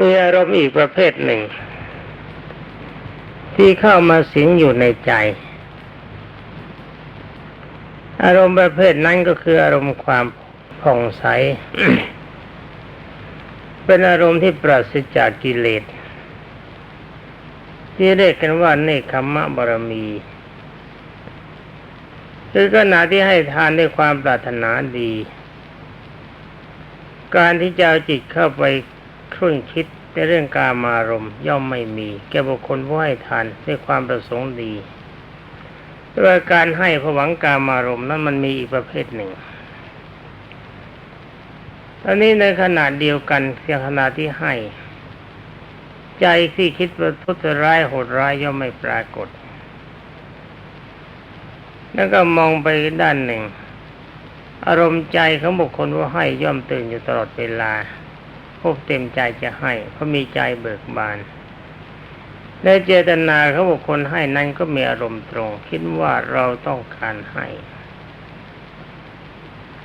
มีอารมณ์อีกประเภทหนึ่ง ที่เข้ามาสิงอยู่ในใจ อารมณ์ประเภทนั้นก็คืออารมณ์ความผ่องใส เป็นอารมณ์ที่ปราศจากกิเลสที่เรียกกันว่าเนคขมะบารมีคือขณะที่ให้ทานด้วยความปรารถนาดี การที่จะเอาจิตเข้าไป ครุ่นคิดในเรื่องการมารมย่อมไม่มี แก่บุคคลผู้ให้ทานด้วยความประสงค์ดีโดยการให้ผหวังการมารมนั้นมันมีอีกประเภทหนึ่งตอนนี้ในขณะเดียวกันเพียงขณะที่ให้ ใจที่คิดว่าทุจร้ายโหดร้ายย่อมไม่ปรากฏ แล้วก็มองไปด้านหนึ่ง อารมณ์ใจของบุคคลว่าให้ย่อมตื่นอยู่ตลอดเวลา พบเต็มใจจะให้เพราะมีใจเบิกบานและเจตนาเของบุคคลให้นั้นก็มีอารมณ์ตรง คิดว่าเราต้องการให้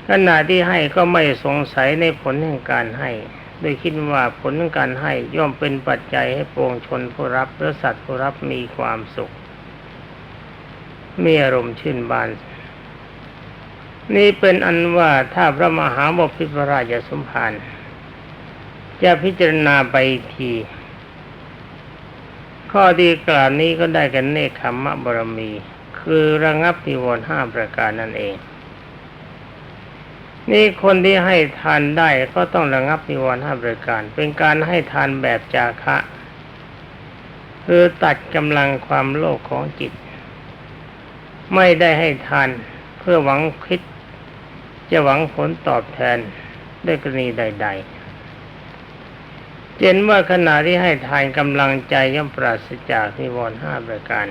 ขณะที่ให้ก็ไม่สงสัยในผลแห่งการให้ โดยคิดว่าผลของการให้ย่อมเป็นปัจจัยให้ปวงชนผู้รับและสัตว์ผู้รับมีความสุข มีอารมณ์ชื่นบาน นี่เป็นอันว่าถ้าพระมหาบพิตรราชสมภาร จะพิจารณาไปที ข้อดีกล่าวนี้ก็ได้กันเนคขมมะบรมี คือระงับนิวรณ์ห้าประการนั่นเอง นี่คนที่ให้ทานได้ก็ต้องระงับนิวรณ์ห้าประการ เป็นการให้ทานแบบจาคะ คือตัดกำลังความโลภของจิต ไม่ได้ให้ทานเพื่อหวังคิด จะหวังผลตอบแทนด้วยกรณีใด ๆ เจนว่าขณะที่ให้ทานกำลังใจย่อมปราศจากนิวรณ์ห้าประการ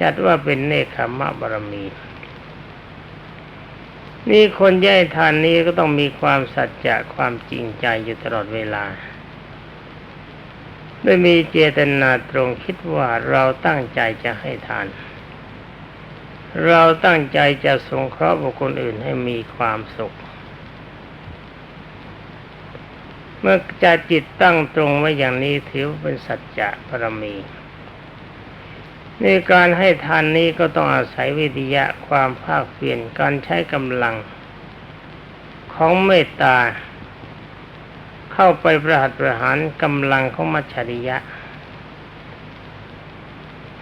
จัดว่าเป็นเนคขมะบารมี นี่คนย่ทานนี้ก็ต้องมีความสัจจะความจริงใจอยู่ตลอดเวลาไม่มีเจตนาตรงคิดว่าเราตั้งใจจะให้ทาน เราตั้งใจจะสงเคราะห์บุคคลอื่นให้มีความสุข เมื่อจะจิตตั้งตรงไว้อย่างนี้ถือเป็นสัจจะบารมีในการให้ทานนี้ก็ต้องอาศัยวิทยะความภาคเปลี่ยนการใช้กำลัง ของเมตตา เข้าไปประหัตประหารกำลังของมัจฉริยะ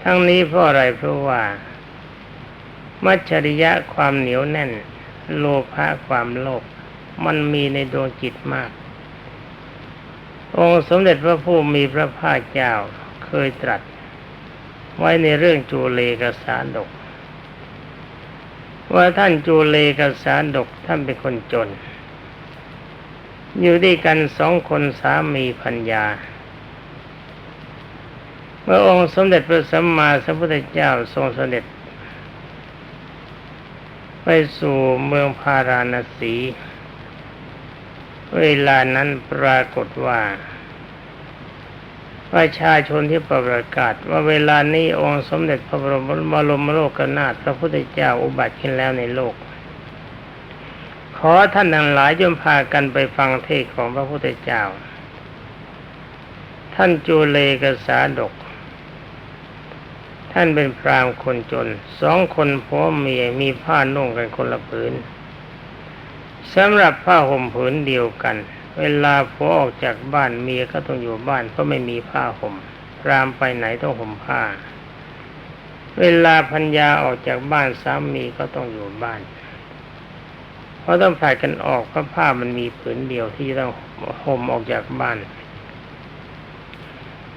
ทั้งนี้เพราะอะไรเพราะว่า มัจฉริยะความเหนียวแน่น โลภะความโลภมันมีในดวงจิตมาก องค์สมเด็จพระผู้มีพระภาคเจ้าเคยตรัสไว้ในเรื่องจูเลกสารดก ว่าท่านจูเลกสารดกท่านเป็นคนจน อยู่ด้วยกันสองคนสามีพัญญา เมื่อองค์สมเด็จพระสัมมาสัมพุทธเจ้าทรงสเสด็จ ไปสู่เมืองพาราณสี เวลานั้นปรากฏว่า ประชาชนที่ประกาศ ว่าเวลานี้องค์สมเด็จพระบรมบรมโลกนาถพระพุทธเจ้าอุบัติขึ้นแล้วในโลก ขอท่านทั้งหลายจงพากันไปฟังเทศของพระพุทธเจ้า ท่านจูเลกษาดก ท่านเป็นพรามคนจน สองคนพ่อเมียมีผ้านุ่งกันคนละผืน สำหรับผ้าห่มผืนเดียวกัน เวลาผัวออกจากบ้านเมียก็ต้องอยู่บ้านเพราะไม่มีผ้าห่มรามไปไหนต้องห่มผ้า เวลาพัญญาออกจากบ้านสามีก็ต้องอยู่บ้าน เพราะต้องผลัดกันออกเพราะผ้ามันมีผืนเดียวที่ต้องห่มออกจากบ้าน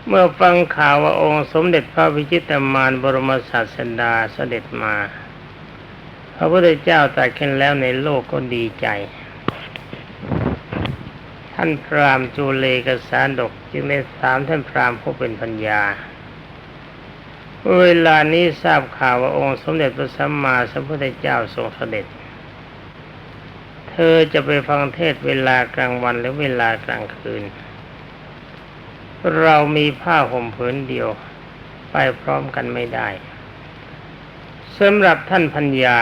เมื่อฟังข่าวว่าองค์สมเด็จพระวิชิตมานบรมศาสดาเสด็จมา พระพุทธเจ้าตรัสขึ้นแล้วในโลกก็ดีใจ ท่านพรามจูเลกสารดกจึงได้ถามท่านพรามผู้เป็นพัญญาเวลานี้ทราบข่าวว่าองค์สมเด็จพระสัมมาสัมพุทธเจ้าทรงเสด็จ เธอจะไปฟังเทศเวลากลางวันหรือเวลากลางคืน เรามีผ้าห่มผืนเดียว ไปพร้อมกันไม่ได้ สำหรับท่านพัญญา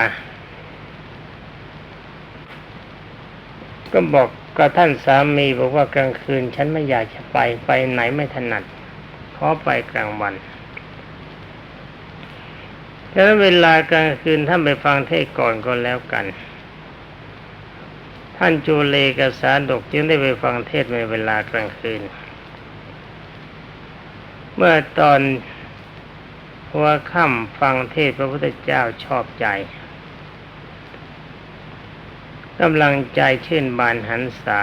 ก็บอกก็ท่านสามีบอกว่ากลางคืน ฉันไม่อยากจะไปไปไหนไม่ถนัดขอไปกลางวันฉะนั้นเวลากลางคืนท่านไปฟังเทศก่อนก็แล้วกัน ท่านจูเลกบสาดกจึงได้ไปฟังเทศในเวลากลางคืน เมื่อตอน หัวค่ำฟังเทศพระพุทธเจ้าชอบใจกำลังใจชื่นบานหันษา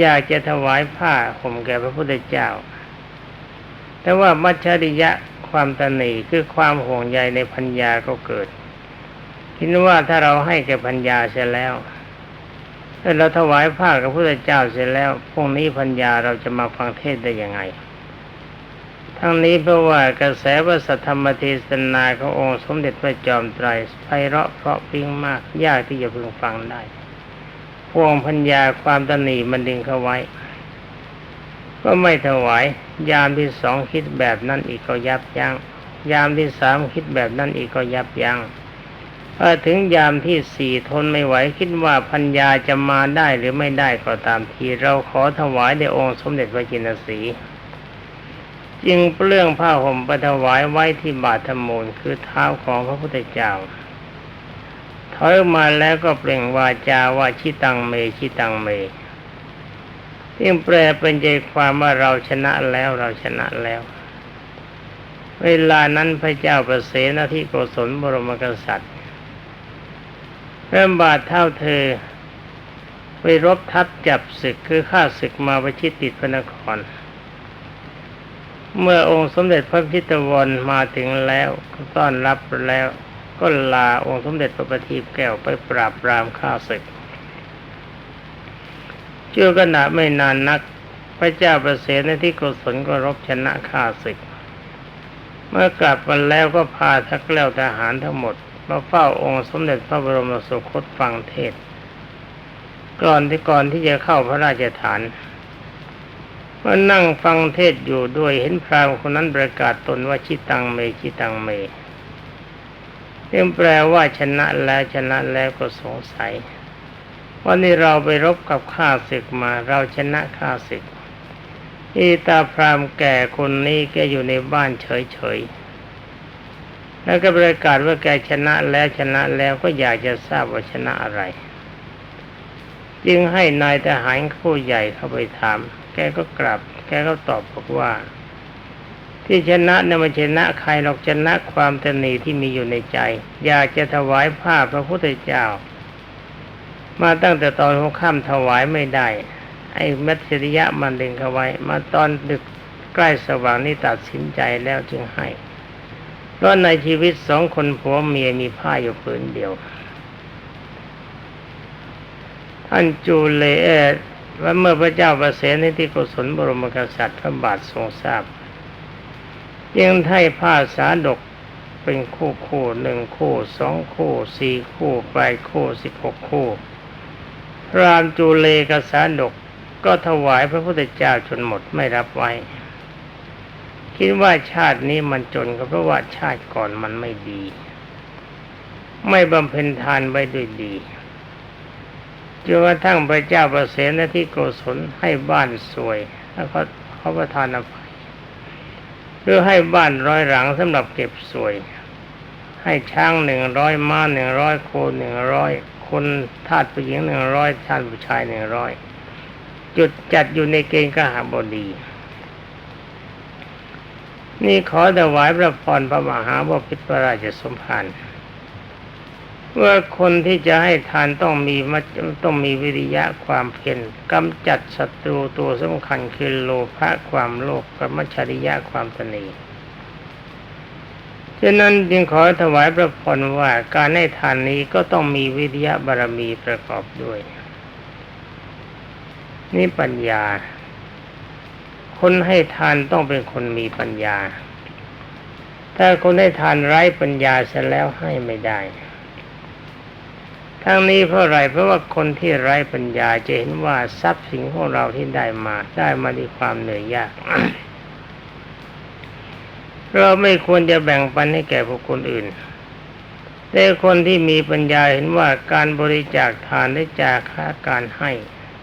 อยากจะถวายผ้าห่มแก่พระพุทธเจ้า แต่ว่ามัจฉริยะความตนีคือความห่วงใยในพัญญาก็เกิด คิดว่าถ้าเราให้แก่พัญญาเสร็จแล้วถ้าเราถวายผ้ากับพระพุทธเจ้าเสร็จแล้วพรุ่งนี้พัญญาเราจะมาฟังเทศได้ยังไง ทั้งนี้เพราะว่ากระแสวสัทธรรมเทศนาขององค์สมเด็จพระจอมไตรไพเราะเพราะพิ้งมากยากที่จะพึงฟังได้พวงพัญญาความตนีมันดึงเข้าไว้ ก็ไม่ถวาย ยามที่สองคิดแบบนั้นอีกก็ยับยัง้งยามที่สามคิดแบบนั้นอีกก็ยับยัง้งพอถึงยามที่สี่ทนไม่ไหวคิดว่าพัญญาจะมาได้หรือไม่ได้ก็ตามที เราขอถวายในองค์สมเด็จพระจินสี จึงเปลื้องผ้าห่มไปถวายไว้ที่บาทธมูลคือเท้าของพระพุทธเจ้าถอยมาแล้วก็เปล่งวาจาว่าชิตังเมชิตังเมที่แปลเป็นใจความว่าเราชนะแล้วเราชนะแล้ว เวลานั้นพระเจ้าประเสนที่โกศลบรมกษัตริย์เริ่มบาดเท่าเธอไปรบทัพจับศึกคือฆ่าศึกมาประชิดติดพระนคร เมื่อองค์สมเด็จพระพิตวรมาถึงแล้วต้อนรับแล้วก็ลาองค์สมเด็จพระปฏิบแก้วไปปราบปรามฆ่าศึกชั่วขณะไม่นานนัก พระเจ้าประเสในที่กุศลก็รบชนะข้าศึก เมื่อกลับมาแล้วก็พาทักแล้วทหารทั้งหมดมาเฝ้าองค์สมเด็จพระบรมสุคตฟังเทศ ก่อนที่ก่อนที่จะเข้าพระราชฐาน มื่อนั่งฟังเทศอยู่ด้วยเห็นพราหมณ์คนนั้นประกาศตนว่าชิตังเมชิตังเมเรียแปลว่าชนะแล้วชนะแล้วก็สงสัยวันนี้เราไปรบกับข้าศึกมาเราชนะข้าศึกอีตาพรามแก่คนนี้แกอยู่ในบ้านเฉยๆ แล้วก็ประกาศว่าแกชนะแล้วชนะแล้วก็อยากจะทราบว่าชนะอะไร จึงให้นายทหารผู้ใหญ่เข้าไปถาม แกก็กลับ แกก็ตอบบอกว่า ที่ชนะเนี่ยมันชนะใครหรอกชนะความตนีที่มีอยู่ในใจ อยากจะถวายผ้าพระพุทธเจ้า มาตั้งแต่ตอนหัวค่ำถวายไม่ได้ ไอ้มัจริยะมันดึงเขาไว้ มาตอนดึกใกล้สว่างนี่ตัดสินใจแล้วจึงให้เพราะในชีวิตสองคนผัวเมียมีผ้าอยู่ผืนเดียวท่านจูเลเว่าเมื่อพระเจ้าประเสนที่กุศลบรมกษัตริย์พระบาททรงทราบยังให้ผ้าสาดกเป็นคู่คู่หนึ่งคู่สองคู่สี่คู่แปดคู่สิบหกคู่พรามจูเลกสาดกก็ถวายพระพุทธเจ้าจนหมดไม่รับไว้ คิดว่าชาตินี้มันจนก็เพราะว่าชาติก่อนมันไม่ดี ไม่บำเพ็ญทานไว้ด้วยดี จนกระทั่งพระเจ้าประเสนที่โกศลให้บ้านสวยแล้วก็เขาประทานอภัยเพื่อให้บ้านร้อยหลังสำหรับเก็บสวย ให้ช้างหนึ่งร้อยม้าหนึ่งร้อยโคหนึ่งร้อยคนทาสผู้หญิงหนึ่งร้อยทาสผู้ชายหนึ่งร้อยจุดจัดอยู่ในเกณฑ์กหบดี นี่ขอถวายพระพรพระมหาบพิตรพระราชสมภาร ว่าคนที่จะให้ทานต้องมีมัต้องมีวิริยะความเพียรกำจัดศัตรูตัวสำคัญคือโลภะความโลภกับมัจริยะความตนีฉะนั้นจึงขอถวายพระพรว่าการให้ทานนี้ก็ต้องมีวิทยาบารมีประกอบด้วย นี่ปัญญา คนให้ทานต้องเป็นคนมีปัญญา ถ้าคนให้ทานไร้ปัญญาเสร็จแล้วให้ไม่ได้ ทั้งนี้เพราะอะไรเพราะว่าคนที่ไร้ปัญญาจะเห็นว่าทรัพย์สินของเราที่ได้มาได้มาด้วยความเหนื่อยยาก เราไม่ควรจะแบ่งปันให้แก่บุคคลอื่นในแต่คนที่มีปัญญาเห็นว่าการบริจาคทานได้จากค่าการให้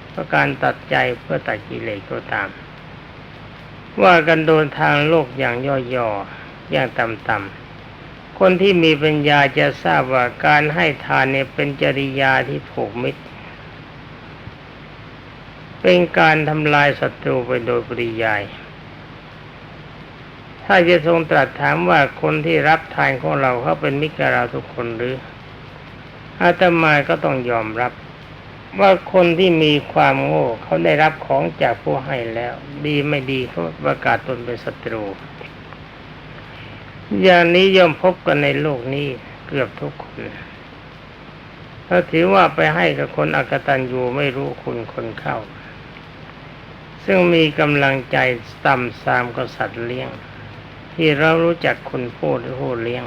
เพราะการตัดใจเพื่อตัดกิเลสก็ตาม ว่ากันโดนทางโลกอย่างย่อๆอย่างต่ำๆ คนที่มีปัญญาจะทราบว่าการให้ทานเนี่ยเป็นจริยาที่ผูกมิตร เป็นการทำลายศัตรูไปโดยปริยาย ถ้าจะทรงตรัสถามว่าคนที่รับทานของเราเขาเป็นมิตรกับเราทุกคนหรืออาตมาก็ต้องยอมรับ ว่าคนที่มีความโง่เขาได้รับของจากผู้ให้แล้ว ดีไม่ดีเขาประกาศตนเป็นศัตรู อย่างนี้ย่อมพบกันในโลกนี้เกือบทุกคน ถ้าถือว่าไปให้กับคนอักตันยูไม่รู้คุณคนเข้า ซึ่งมีกำลังใจต่ำซามกับสัตว์เลี้ยง ที่เรารู้จักคุณพูดหรือผู้เลี้ยง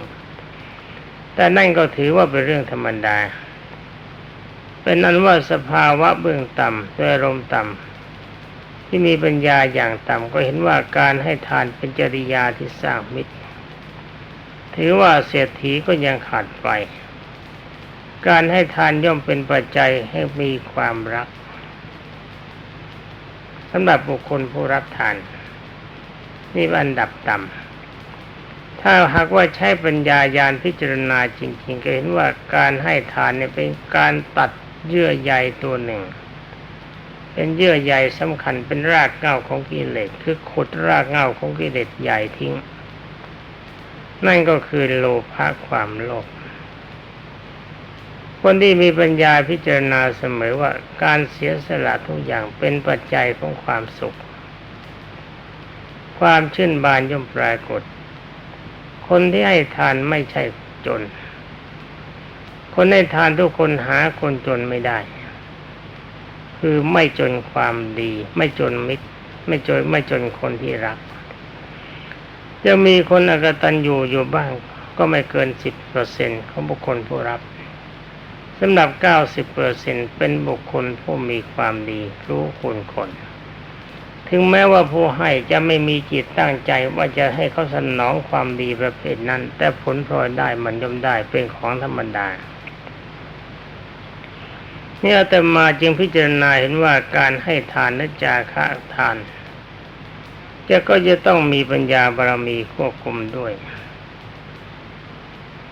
แต่นั่นก็ถือว่าเป็นเรื่องธรรมดา เป็นนั้นว่าสภาวะเบื้องต่ำด้วยอารมณ์ต่ำที่มีปัญญาอย่างต่ำก็เห็นว่าการให้ทานเป็นจริยาที่สร้างมิตร ถือว่าเศรษฐีก็ยังขาดไป การให้ทานย่อมเป็นปัจจัยให้มีความรักสำหรับบุคคลผู้รับทาน นี่อันดับต่ำถ้าหากว่าใช้ปัญญายาณพิจารณาจริง ๆ ก็เห็นว่าการให้ทานเนี่ยเป็นการตัดเยื่อใยตัวหนึ่ง เป็นเยื่อใยสำคัญเป็นรากเหง้าของกิเลสคือขุดรากเหง้าของกิเลสใหญ่ทิ้ง นั่นก็คือโลภะความโลภคนที่มีปัญญาพิจารณาเสมอว่าการเสียสละทุกอย่างเป็นปัจจัยของความสุข ความชื่นบานย่อมปรากฏ คนที่ให้ทานไม่ใช่จน คนให้ทานทุกคนหาคนจนไม่ได้ คือไม่จนความดี ไม่จนมิตร ไม่จนไม่จนคนที่รัก จะมีคนอกตันอยู่อยู่บ้างก็ไม่เกินสิบเปอร์เซ็นของบุคคลผู้รับสำหรับเก้าสิบเปอร์เซ็นเป็นบุคคลผู้มีความดีรู้คุณคน ถึงแม้ว่าผู้ให้จะไม่มีจิตตั้งใจว่าจะให้เขาสนองความดีประเภทนั้น แต่ผลพลอยได้มันย่อมได้เป็นของธรรมดานี่อาตมาจึงพิจารณาเห็นว่าการให้ทานและจาคะทาน จะก็จะต้องมีปัญญาบารมีควบคุมด้วย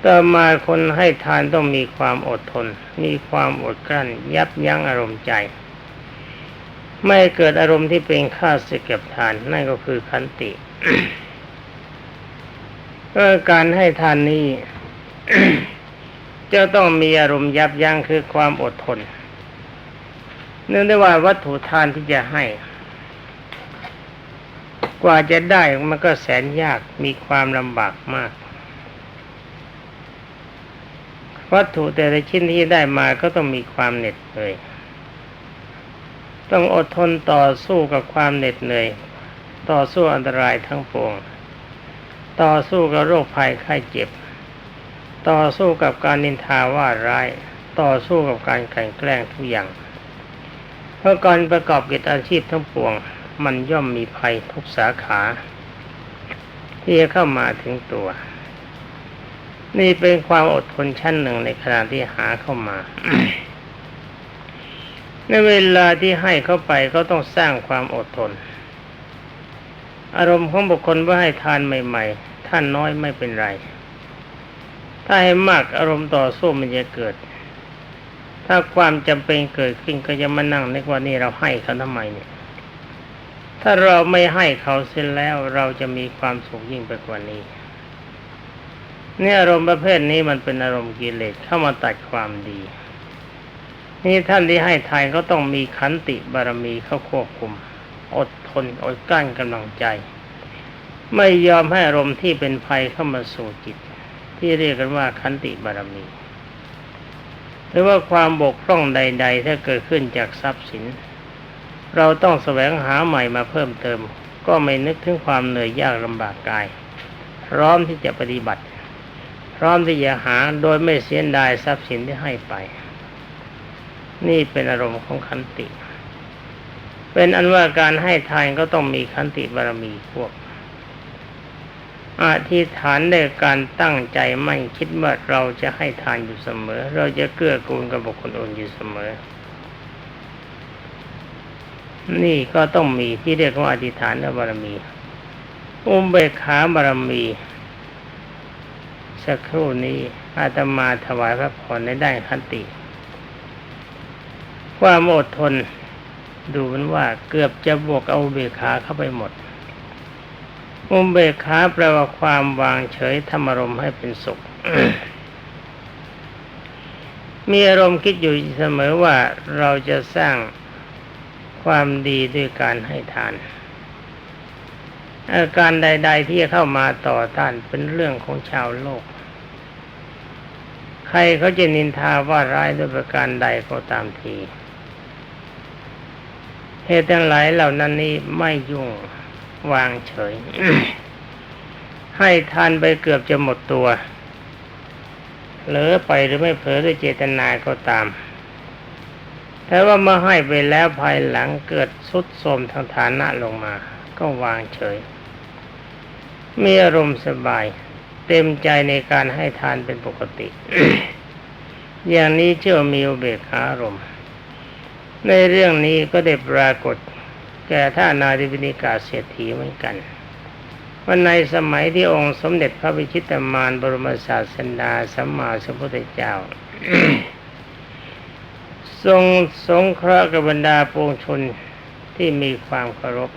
ต่อมาคนให้ทานต้องมีความอดทน มีความอดกลั้น ยับยั้งอารมณ์ใจ ไม่เกิดอารมณ์ที่เป็นข้าศึกกับทาน นั่นก็คือขันติเออการให้ทานนี้จะต้องมีอารมณ์ยับยั้งคือความอดทนเนื่องด้วยว่าวัตถุทานที่จะให้ กว่าจะได้มันก็แสนยากมีความลำบากมาก วัตถุแต่ละชิ้นที่ได้มาก็ต้องมีความเหน็ดเหนื่อยต้องอดทนต่อสู้กับความเหน็ดเหนื่อย ต่อสู้อันตรายทั้งปวง ต่อสู้กับโรคภัยไข้เจ็บ ต่อสู้กับการนินทาว่าร้าย ต่อสู้กับการแข่งแกล้งทุกอย่าง เพราะการประกอบกิจอาชีพทั้งปวง มันย่อมมีภัยทุกสาขา ที่จะเข้ามาถึงตัว นี่เป็นความอดทนชั้นหนึ่งในขณะที่หาเข้ามา ในเวลาที่ให้เข้าไปก็ต้องสร้างความอดทน อารมณ์ของบุคคลว่าให้ทานใหม่ ๆ ท่านน้อยไม่เป็นไร ถ้าให้มากอารมณ์ต่อสู้มันจะเกิดถ้าความจำเป็นเกิดขึ้นก็จะมานั่งนึกว่านี่เราให้เขาทำไมเนี่ย ถ้าเราไม่ให้เขาเสร็จแล้วเราจะมีความสุขยิ่งไปกว่านี้ เนี่ยอารมณ์ประเภทนี้มันเป็นอารมณ์กิเลสเข้ามาตัดความดี นี่ท่านที่ให้ทานก็ต้องมีขันติบารมีเข้าควบคุม อดทนอดกลั้นกำลังใจ ไม่ยอมให้อารมณ์ที่เป็นภัยเข้ามาสู่จิต ที่เรียกกันว่าขันติบารมีหรือว่าความบกพร่องใด ๆ ถ้าเกิดขึ้นจากทรัพย์สิน เราต้องแสวงหาใหม่มาเพิ่มเติม ก็ไม่นึกถึงความเหนื่อยยากลำบากกาย พร้อมที่จะปฏิบัติ พร้อมที่จะหาโดยไม่เสียดายทรัพย์สินที่ให้ไป นี่เป็นอารมณ์ของขันติ เป็นอันว่าการให้ทานก็ต้องมีขันติบารมีพวกอธิษฐานด้วยการตั้งใจไม่คิดว่าเราจะให้ทานอยู่เสมอ เราจะเกื้อกูลกับบุคคลอื่นอยู่เสมอ นี่ก็ต้องมีที่เรียกว่าอธิษฐานบารมี อุเบกขาบารมี สักครู่นี้อาตมาถวายพระพรในได้านขันติ ความอดทน ดูเหมันว่าเกือบจะบวกเอาเบกขาเข้าไปหมด อุเบกขาแปลว่าความวางเฉยธรรมารมณ์ให้เป็นสุขมีอารมณ์คิดอยู่เสมอว่าเราจะสร้าง ความดีด้วยการให้ทาน อาการใด ๆ ที่จะเข้ามาต่อต้านเป็นเรื่องของชาวโลก ใครเขาจะนินทาว่าร้ายด้วยประการใดก็ตามทีเหตุทั้งหลายเหล่านั้นนี้ไม่ยุ่งวางเฉย ให้ทานไปเกือบจะหมดตัว เหลือไปหรือไม่เผลอด้วยเจตนาก็ตาม แต่ว่าเมื่อให้ไปแล้วภายหลังเกิดสุดโทรมทางฐานะลงมา ก็วางเฉย มีอารมณ์สบาย เต็มใจในการให้ทานเป็นปกติ อย่างนี้เชื่อมีอุเบกขาอารมณ์ ในเรื่องนี้ก็ได้ปรากฏ แก่ท่านาดิวินิกาเศรษฐีเหมือนกันว่าในสมัยที่องค์สมเด็จพระวิชิตามานบรมศาสดาสัมมาสัมพุทธเจ้า ทรงสงเคราะห์กับบรรดาปวงชนที่มีความเคารพ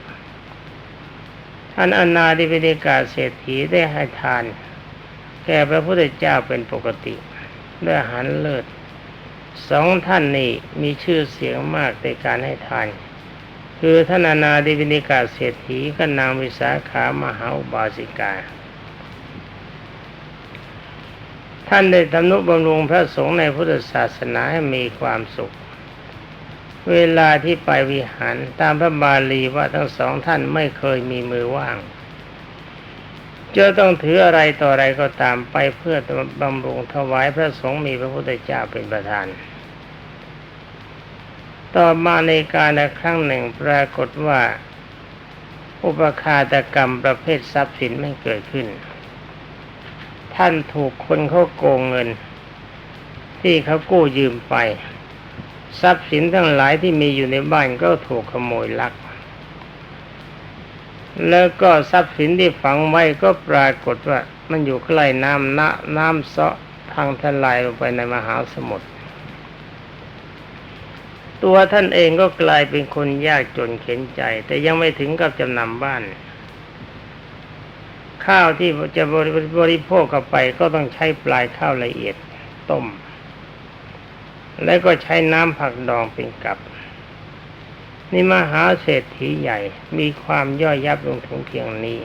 ท่านอนาดิวินิกาเศรษฐีได้ให้ทาน แก่พระพุทธเจ้าเป็นปกติด้วยอาหารเลิศสองท่านนี้มีชื่อเสียงมากในการให้ทาน คือท่านอนาดิวินิกาเศรษฐีกับนางวิสาขามหาบาสิกา ท่านได้ทำนุบำรุงพระสงฆ์ในพุทธศาสนาให้มีความสุข เวลาที่ไปวิหารตามพระบาลีว่าทั้งสองท่านไม่เคยมีมือว่าง จะต้องถืออะไรต่ออะไรก็ตามไปเพื่อบำรุงถวายพระสงฆ์มีพระพุทธเจ้าเป็นประธาน ต่อมาในการในครั้งหนึ่งปรากฏว่า อุปคาตกรรมประเภททรัพย์สินไม่เกิดขึ้น ท่านถูกคนเขาโกงเงิน ที่เขากู้ยืมไป ทรัพย์สินทั้งหลายที่มีอยู่ในบ้านก็ถูกขโมยลัก แล้วก็ทรัพย์สินที่ฝังไว้ก็ปรากฏว่ามันอยู่ใกล้น้ำนะน้ำเซาะทางทลายลงไปในมหาสมุทรตัวท่านเองก็กลายเป็นคนยากจนเข็นใจ แต่ยังไม่ถึงกับจำนำบ้าน ข้าวที่จะบริโภคเข้าไปก็ต้องใช้ปลายข้าวละเอียดต้ม แล้วก็ใช้น้ำผักดองเป็นกับนี่มหาเศรษฐีใหญ่มีความย่อยยับลงถึงเพียงนี้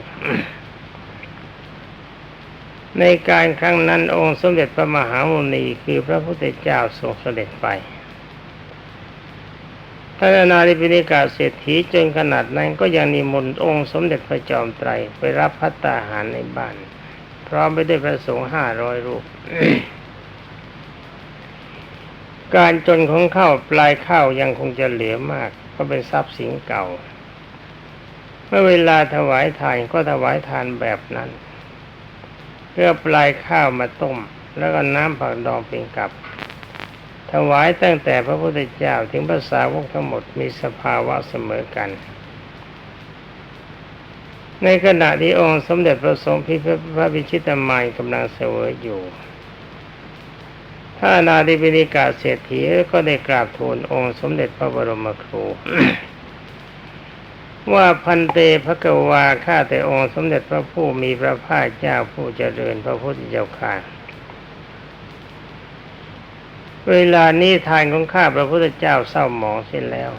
ในการครั้งนั้นองค์สมเด็จพระมหามุนีคือพระพุทธเจ้าทรงเสด็จไป ท่านอนาริปินิกาเศรษฐีจนขนาดนั้นก็ยังนิมนต์องค์สมเด็จพระจอมไตรไปรับพัตตาหารในบ้าน พร้อมไปด้วยพระสงฆ์ห้าร้อยรูป การจนของข้าวปลายข้าวยังคงจะเหลือมาก ก็เป็นทรัพย์สินเก่า เมื่อเวลาถวายทานก็ถวายทานแบบนั้น เพื่อปลายข้าวมาต้ม แล้วก็น้ำผักดองเป็นกับ ถวายตั้งแต่พระพุทธเจ้าถึงภาษาวกทั้งหมดมีสภาวะเสมอกัน ในขณะที่องค์สมเด็จพระสงฆ์พิพระวิชิตามายกำลังเสวยอยู่ถ้านาดิบินิกาเศรษฐีก็ได้กราบทูลองค์สมเด็จพระบรมครู ว่าพันเตพระกวาข้าแต่องค์สมเด็จพระผู้มีพระภาคเจ้าผู้เจริญพระพุทธเจ้าข้า เวลานี้ทานของข้าพระพุทธเจ้าเศร้าหมองเสียแล้ว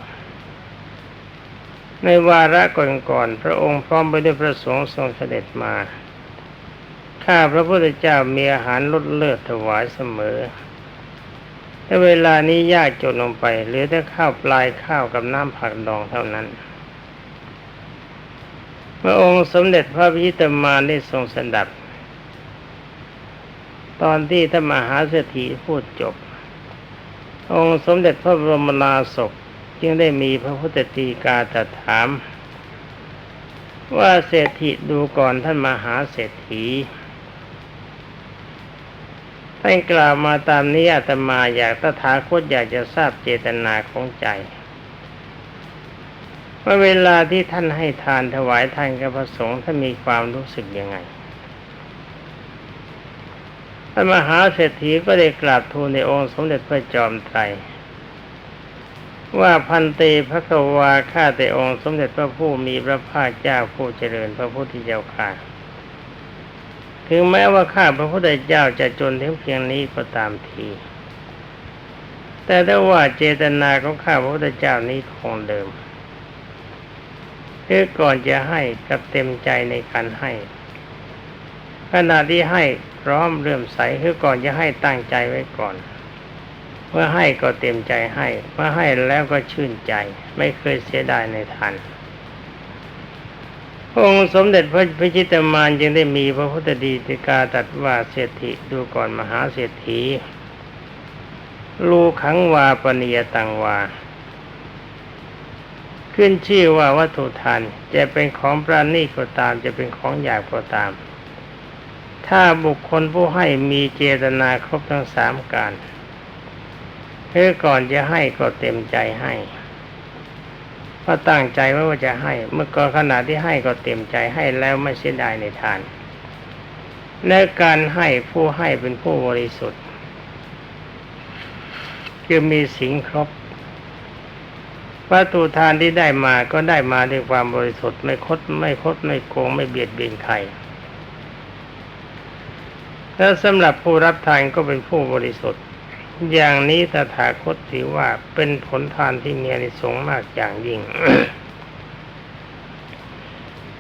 ในวาระก่อนๆพระองค์พร้อมไปด้วยพระสงฆ์ทรงเสด็จมา ข้าพระพุทธเจ้ามีอาหารลดเลือดถวายเสมอแต่เวลานี้ยากจนลงไปเหลือแต่ข้าวปลายข้าวกับน้ำผักดองเท่านั้นพระองค์สมเด็จพระพิชิตมารได้ทรงสันดับ ตอนที่ท่านมหาเศรษฐีพูดจบ องค์สมเด็จพระบรมนาศกจึงได้มีพระพุทธตีกาตรัสถาม ว่าเศรษฐีดูก่อนท่านมหาเศรษฐีท่านกล่าวมาตามนี้อาตมาอยากตถาคตอยากจะทราบเจตนาของใจว่าเวลาที่ท่านให้ทานถวายทานกับพระสงฆ์ท่านมีความรู้สึกยังไง พระมหาเศรษฐีก็ได้กราบทูลในองค์สมเด็จพระจอมไตรว่าพันเตพระกวาข้าแต่องค์สมเด็จพระผู้มีพระภาคเจ้าผู้เจริญพระพุทธเจ้าค่ะ ถึงแม้ว่าข้าพระพุทธเจ้าจะจนถึงเพียงนี้ก็ตามที แต่ถ้ว่าเจตนาของข้าพระพุทธเจ้านี้คงเดิมคือก่อนจะให้กับเต็มใจในการให้ ขณะที่ให้ พร้อมเริ่มใสคือก่อนจะให้ตั้งใจไว้ก่อนเมื่อให้ก็เต็มใจให้เมื่อให้แล้วก็ชื่นใจ ไม่เคยเสียดายในทานองค์สมเด็จพระพิชิตมารจึงได้มีพระพุทธดีติกาตรัสว่าเศรษฐีดูก่อนมหาเศรษฐีลูขังวาปนิยตังวา ขึ้นชื่อว่าวัตถุทานจะเป็นของประณีตก็ตาม จะเป็นของหยาบก็ตาม ถ้าบุคคลผู้ให้มีเจตนาครบทั้งสามการคือก่อนจะให้ก็เต็มใจให้เพราะตั้งใจไว้ว่าจะให้ เมื่อก่อนขณะที่ให้ก็เต็มใจให้แล้วไม่เสียดายในทาน และการให้ผู้ให้เป็นผู้บริสุทธิ์คือมีสิ่งครบวัตถุทานที่ได้มาก็ได้มาด้วยความบริสุทธิ์ไม่คดไม่คดไม่โกงไม่เบียดเบียนใคร แล้วสำหรับผู้รับทานก็เป็นผู้บริสุทธิ์ อย่างนี้ตถาคตถือว่าเป็นผลทานที่มีอนิสงส์มากอย่างยิ่ง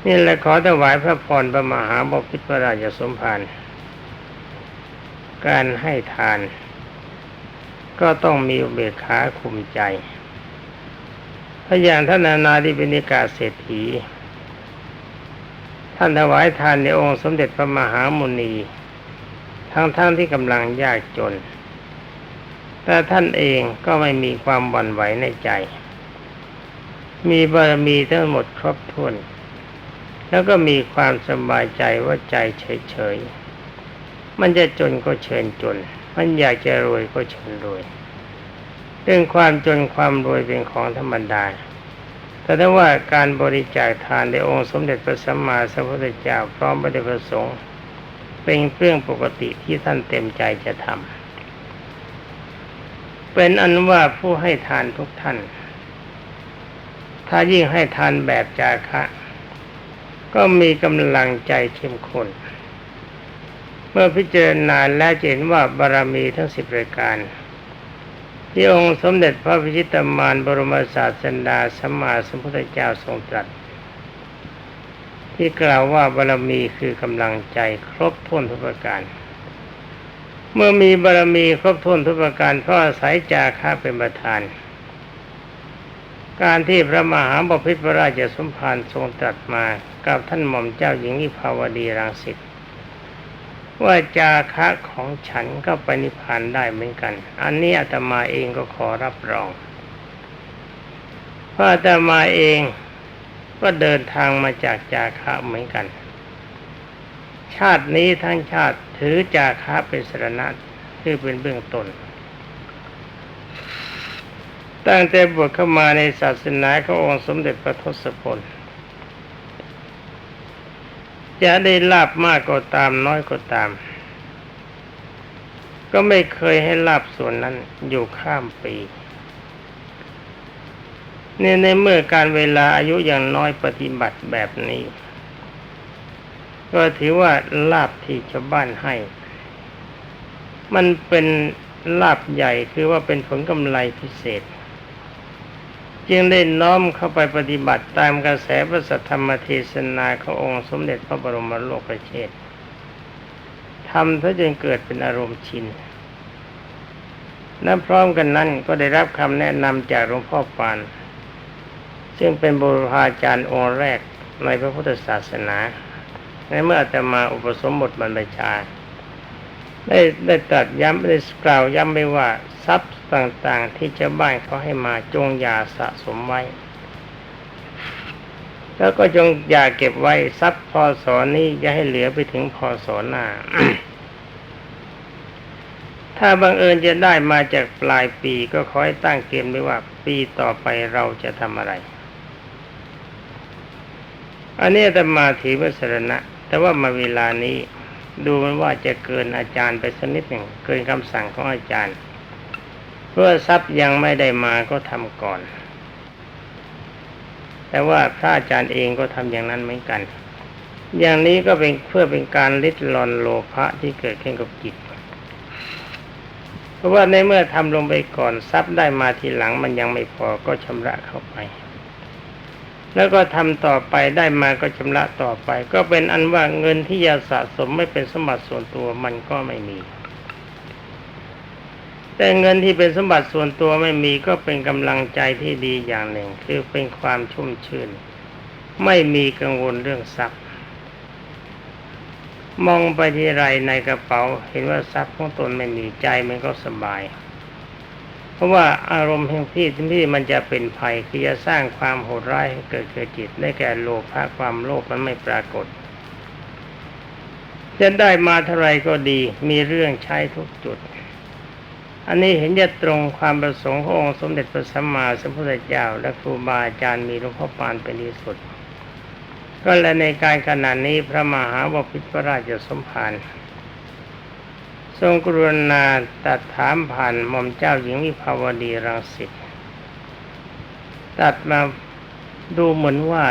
นี่แหละขอถวายพระพรพระมหาบพิตรระราชสมภารการให้ทาน ก็ต้องมีอุเบกขาคุมใจ ถ้าอย่างท่านนานาธิบินิกาเศรษฐี ท่านถวายทานในองค์สมเด็จพระมหามุนี ทั้งๆทที่กำลังยากจน แต่ท่านเองก็ไม่มีความหวั่นไหวในใจ มีบารมีทั้งหมดครบถ้วน แล้วก็มีความสบายใจว่าใจเฉยๆ มันจะจนก็เชิญจน มันอยากจะรวยก็เชิญรวย เรื่องความจนความรวยเป็นของธรรมดาแต่ถ้าว่าการบริจาคทานในองค์สมเด็จพระสัมมาสัมพุทธเจ้าพร้อมพระเดชพระสงฆ์ เป็นเรื่องปกติที่ท่านเต็มใจจะทำเป็นอันว่าผู้ให้ทานทุกท่าน ถ้ายิ่งให้ทานแบบจาคะ ก็มีกำลังใจเข้มข้นเมื่อพิจารณาแล้วเห็นว่าบารมีทั้งสิบรายการที่องค์สมเด็จพระพิชิตมารบรมศาสดาสัมมาสัมพุทธเจ้าทรงตรัส ที่กล่าวว่าบารมีคือกำลังใจครบถ้วนทุกประการ เมื่อมีบารมีครบถ้วนทุกประการเพราะอาศัยจาค่าเป็นประธาน การที่พระมหาบพิตรพระราชสมภารทรงตรัสมากับท่านหม่อมเจ้าหญิงนิพาวดีรังสิตว่าจาคะของฉันก็ไปนิพพานได้เหมือนกัน อันนี้อาตมาเองก็ขอรับรอง เพราะอาตมาเอง ก็เดินทางมาจากจาคะเหมือนกัน ชาตินี้ทั้งชาติถือจาคะเป็นสรณะคือเป็นเบื้องต้นตั้งแต่บวชเข้ามาในศาสนาขององค์สมเด็จพระทศพลจะได้ลาบมากก็ตามน้อยก็ตาม ก็ไม่เคยให้ลาบส่วนนั้นอยู่ข้ามปี เนี่ยในเมื่อการเวลาอายุอย่างน้อยปฏิบัติแบบนี้ ก็ถือว่าลาบที่ชาวบ้านให้ มันเป็นลาบใหญ่คือว่าเป็นผลกำไรพิเศษ จึงได้น้อมเข้าไปปฏิบัติตามกระแสพระสัทธรรมเทศนาขององค์สมเด็จพระบรมโลกประเชษทำถ้าจนเกิดเป็นอารมณ์ชินและพร้อมกันนั้นก็ได้รับคำแนะนำจากหลวงพ่อปาน ซึ่งเป็นบุรพาจารย์องค์แรกในพระพุทธศาสนาในเมื่ออาตมาอุปสมบทบรรพชา ได้ได้ตรัสย้ำได้กล่าวย้ำไปว่าทรัพย์ต่างๆ ที่ชาวบ้านเขาให้มาจงอย่าสะสมไว้ แล้วก็จงอย่าเก็บไว้ทรัพย์พศนี้อย่าให้เหลือไปถึงพศหน้า ถ้าบังเอิญจะได้มาจากปลายปีก็ขอให้ตั้งเกณฑ์ไว้ว่าปีต่อไปเราจะทำอะไร อันนี้อาตมาถือว่าสรณะ แต่ว่ามาเวลานี้ดูมันว่าจะเกินอาจารย์ไปสักนิดหนึ่งเกินคำสั่งของอาจารย์ เพื่อทรัพย์ยังไม่ได้มาก็ทำก่อน แต่ว่าพระอาจารย์เองก็ทำอย่างนั้นเหมือนกัน อย่างนี้ก็เป็นเพื่อเป็นการลิดรอนโลภะที่เกิดขึ้นกับจิตเพราะว่าในเมื่อทำลงไปก่อนทรัพย์ได้มาทีหลังมันยังไม่พอก็ชำระเข้าไป แล้วก็ทำต่อไปได้มาก็ชำระต่อไป ก็เป็นอันว่าเงินที่จะสะสมไม่เป็นสมบัติส่วนตัวมันก็ไม่มี แต่เงินที่เป็นสมบัติส่วนตัวไม่มีก็เป็นกำลังใจที่ดีอย่างหนึ่ง คือเป็นความชุ่มชื่น ไม่มีกังวลเรื่องทรัพย์ มองไปที่ไรในกระเป๋า เห็นว่าทรัพย์ของตนไม่มีใจมันก็สบาย ราะว่าอารมณ์แห่งที่ที่มันจะเป็นภัยคือจะสร้างความโหดร้ายให้เกิดเกิดจิตได้แก่โลภะความโลภมันไม่ปรากฏจะได้มาเท่าไรก็ดีมีเรื่องใช้ทุกจุด อันนี้เห็นจะตรงความประสงค์ขององค์สมเด็จพระสัมมาสัมพุทธเจ้า และครูบาอาจารย์มีหลวงพ่อปานเป็นที่สุด ก็และในการขณะนี้พระมหาวพิตรราชสมภาร ทรงกรุณาตัดถามผ่านหม่อมเจ้าหญิงวิภาวดีรังสิตตัดมาดูเหมือนว่า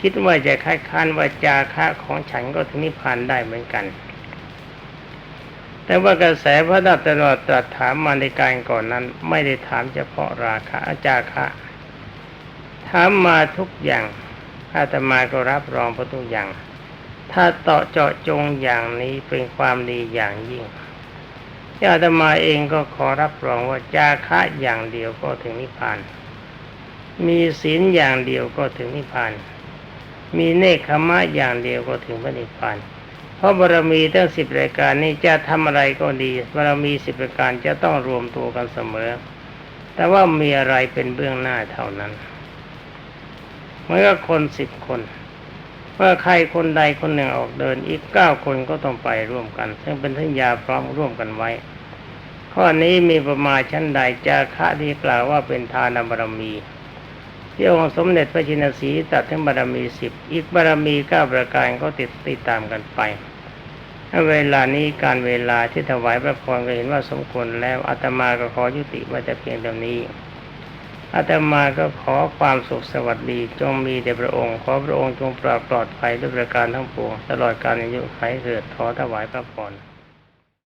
คิดว่าจะคล้ายๆว่าจาคะของฉันก็ถึงนิพพานได้เหมือนกัน แต่ว่ากระแสพระดับตลอดตรัสถามมาในการก่อนนั้น ไม่ได้ถามเฉพาะราคะอาจาคะถามมาทุกอย่างอาตมาก็รับรองพระทุกอย่าง ถ้าเตาะเจาะจงอย่างนี้เป็นความดีอย่างยิ่งที่อาตมาเองก็ขอรับรองว่าจาคะอย่างเดียวก็ถึงนิพพาน มีศีลอย่างเดียวก็ถึงนิพพาน มีเนคขมะอย่างเดียวก็ถึงพระนิพพาน เพราะบารมีทั้งสิบรายการนี้จะทำอะไรก็ดีบารมีสิบรายการจะต้องรวมตัวกันเสมอ แต่ว่ามีอะไรเป็นเบื้องหน้าเท่านั้นเมื่อคนสิบคน เมื่อใครคนใดคนหนึ่งออกเดินอีกเก้าคนก็ต้องไปร่วมกัน ซึ่งเป็นทัญญาพร้อมร่วมกันไว้ ข้อนี้มีประมาณชั้นใดจาคะที่กล่าวว่าเป็นทานบารมีที่องค์สมเด็จพระชินสีตัดทั้งบารมีสิบอีกบารมีเก้าประการก็ติดติดตามกันไปเวลานี้การเวลาที่ถวายพระพรก็เห็นว่าสมควรแล้วอาตมาก็ขอยุติไว้แต่เพียงเท่านี้ อาตมาก็ขอความสุขสวัสดีจงมีแด่พระองค์ ขอพระองค์จงปราบปลอดภัยด้วยประการทั้งปวงตลอดกาลอายุไขเกิดขอถวายพระพร